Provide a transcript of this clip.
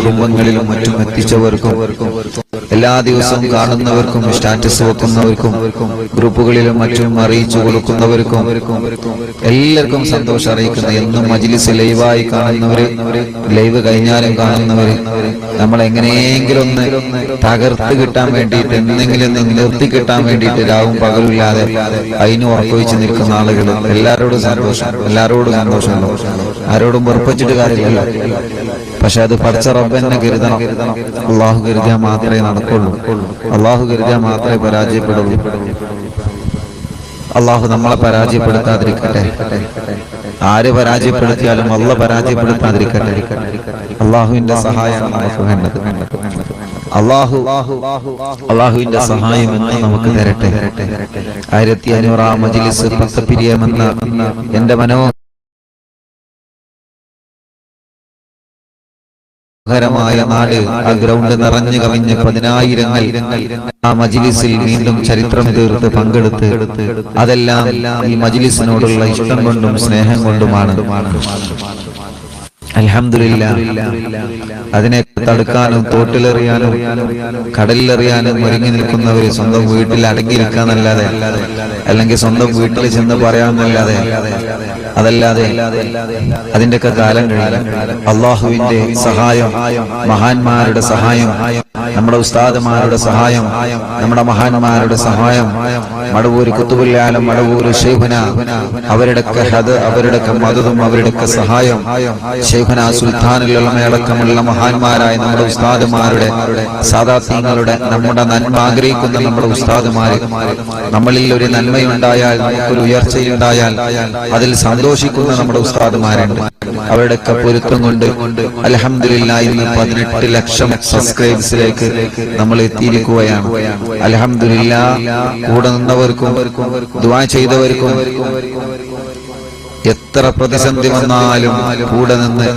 കുടുംബങ്ങളിലും മറ്റും എത്തിച്ചവർക്കും എല്ലാ ദിവസവും കാണുന്നവർക്കും സ്റ്റാറ്റസ് വെക്കുന്നവർക്കും ഗ്രൂപ്പുകളിലും മറ്റും അറിയിച്ചു കൊടുക്കുന്നവർക്കും എല്ലാവർക്കും സന്തോഷം അറിയിക്കുന്ന. എന്നും മജിലിസ് ലൈവായി കാണുന്നവര് ലൈവ് കഴിഞ്ഞാലും കാണുന്നവര് നമ്മൾ എങ്ങനെയെങ്കിലും ഒന്ന് തകർത്ത് കിട്ടാൻ വേണ്ടിയിട്ട് എന്തെങ്കിലും നിർത്തി കിട്ടാൻ വേണ്ടിയിട്ട് രാവും പകലില്ലാതെ അതിന് ഉറക്കൊഴിച്ച് നിൽക്കുന്ന ആളുകൾ എല്ലാവരോടും സന്തോഷം എല്ലാവരോടും സന്തോഷമുണ്ടോ. ആരോടും വെറുപ്പിച്ചിട്ട് കാര്യമില്ലല്ലോ. പക്ഷെ അത് പഠിച്ച റബ്ബെന്നെ കരുതണം. അള്ളാഹു കരുതിയാൽ മാത്രമേ നടക്കുള്ളൂ. അള്ളാഹു കരുതിയാൽ മാത്രമേ പരാജയപ്പെടുള്ളൂ. അള്ളാഹു നമ്മളെ പരാജയപ്പെടുത്താതിരിക്കട്ടെ. ആര് പരാജയപ്പെടുത്തിയാലും അള്ള പരാജയപ്പെടുത്താതിരിക്കട്ടെ. അള്ളാഹുവിന്റെ സഹായമാണ് നമുക്ക് വേണ്ടത്. അള്ളാഹു അള്ളാഹുവിന്റെ സഹായം എന്ന് നമുക്ക് തരട്ടെ. ആയിരത്തി അഞ്ഞൂറാം മജിലിസ് പത്ത് പിരിയമെന്ന എന്റെ മനോ മനോഹരമായ നാട് ആ ഗ്രൗണ്ട് നിറഞ്ഞു കവിഞ്ഞ് പതിനായിരങ്ങൾ. ആ മജിലിസിൽ വീണ്ടും ചരിത്രം തീർത്ത് പങ്കെടുത്ത് അതെല്ലാം ഈ മജിലിസിനോടുള്ള ഇഷ്ടം കൊണ്ടും സ്നേഹം കൊണ്ടുമാണ്. അലഹമില്ല അതിനെ തടുക്കാനും തോട്ടിലെറിയാനും കടലിലെറിയാനും ഒരുങ്ങി നിൽക്കുന്നവര് സ്വന്തം വീട്ടിൽ അടങ്ങിയിരിക്കാന്നല്ലാതെ അല്ലെങ്കിൽ സ്വന്തം വീട്ടിൽ ചെന്ന് പറയാമെന്നല്ലാതെ അതല്ലാതെ അതിന്റെയൊക്കെ കാലം കഴിഞ്ഞു. അള്ളാഹുവിന്റെ സഹായം മഹാന്മാരുടെ സഹായം നമ്മുടെ ഉസ്താദുമാരുടെ സഹായം നമ്മുടെ മഹാന്മാരുടെ സഹായം മടവൂര് കുത്തുബുല്ലാലം മടവൂര് ഷെയ്ഖുന അവരുടെയൊക്കെ ഹത് അവരുടെയൊക്കെ മതതും അവരുടെയൊക്കെ സഹായം ഷെയ്ഖുന സുൽത്താനുള്ളമയടക്കമുള്ള മഹാന്മാരായ നമ്മുടെ ഉസ്താദുമാരുടെ സാദാത്യങ്ങളുടെ നമ്മുടെ നന്മ ആഗ്രഹിക്കുന്ന നമ്മുടെ ഉസ്താദുമാര് നമ്മളിൽ ഒരു നന്മയുണ്ടായാൽ നമുക്കൊരു ഉയർച്ചയുണ്ടായാൽ അതിൽ സന്തോഷിക്കുന്ന നമ്മുടെ ഉസ്താദുമാരുണ്ട്. അവരുടെയൊക്കെ പൊരുത്തം കൊണ്ട് അലഹമില്ല ഇന്ന് പതിനെട്ട് ലക്ഷം സബ്സ്ക്രൈബ്സിലേക്ക് നമ്മൾ എത്തിയിരിക്കുകയാണ്. അലഹമില്ല കൂടെ നിന്നവർക്കും ദുആ ചെയ്തവർക്കും എത്ര പ്രതിസന്ധി വന്നാലും കൂടെ നിന്ന്